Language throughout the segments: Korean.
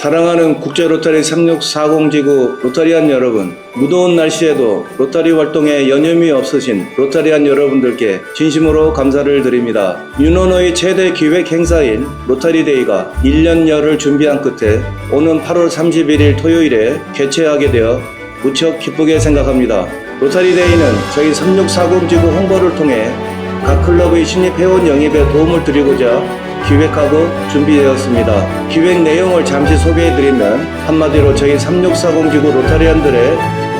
사랑하는 국제 로터리 3640지구 로터리안 여러분, 무더운 날씨에도 로터리 활동에 여념이 없으신 로터리안 여러분들께 진심으로 감사를 드립니다. 윤원호의 최대 기획 행사인 로터리데이가 1년여를 준비한 끝에 오는 8월 31일 토요일에 개최하게 되어 무척 기쁘게 생각합니다. 로터리데이는 저희 3640지구 홍보를 통해 각 클럽의 신입 회원 영입에 도움을 드리고자 기획하고 준비되었습니다. 기획 내용을 잠시 소개해드리면 한마디로 저희 3640 지구 로타리안들의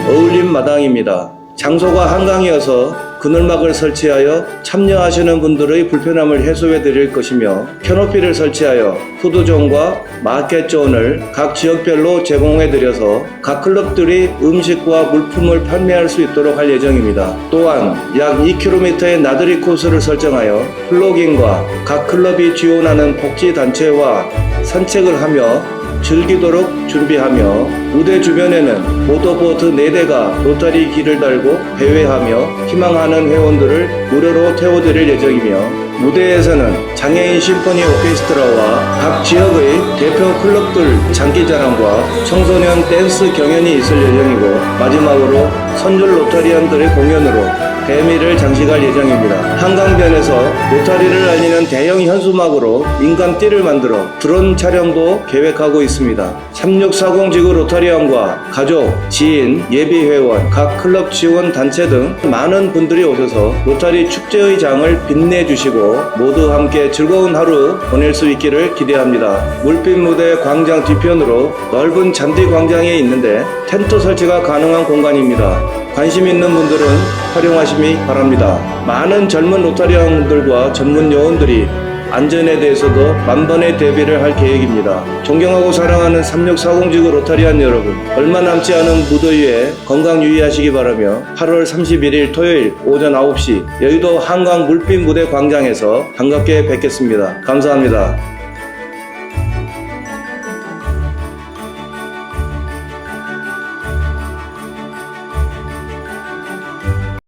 어울림 마당입니다. 장소가 한강이어서 그늘막을 설치하여 참여하시는 분들의 불편함을 해소해 드릴 것이며 캐노피를 설치하여 푸드존과 마켓존을 각 지역별로 제공해 드려서 각 클럽들이 음식과 물품을 판매할 수 있도록 할 예정입니다. 또한 약 2km의 나들이 코스를 설정하여 플로깅과 각 클럽이 지원하는 복지 단체와 산책을 하며 즐기도록 준비하며 무대 주변에는 보도보트 4대가 로타리 길을 달고 배회하며 희망하는 회원들을 무료로 태워드릴 예정이며 무대에서는 장애인 심포니 오케스트라와 각 지역의 대표 클럽들 장기자랑과 청소년 댄스 경연이 있을 예정이고 마지막으로 선줄 로타리안들의 공연으로 대미를 장식할 예정입니다. 한강변에서 로타리를 알리는 대형 현수막으로 인간띠를 만들어 드론 촬영도 계획하고 있습니다. 3640 지구 로타리안과 가족, 지인, 예비회원, 각 클럽 지원 단체 등 많은 분들이 오셔서 로타리 축제의 장을 빛내주시고 모두 함께 즐거운 하루 보낼 수 있기를 기대합니다. 물빛 무대 광장 뒤편으로 넓은 잔디 광장에 있는데 텐트 설치가 가능한 공간입니다. 관심 있는 분들은 활용하시기 바랍니다. 많은 젊은 로타리안들과 전문 요원들이 안전에 대해서도 만번의 대비를 할 계획입니다. 존경하고 사랑하는 3640지구 로타리안 여러분, 얼마 남지 않은 무더위에 건강 유의하시기 바라며 8월 31일 토요일 오전 9시 여의도 한강 물빛 무대 광장에서 반갑게 뵙겠습니다. 감사합니다.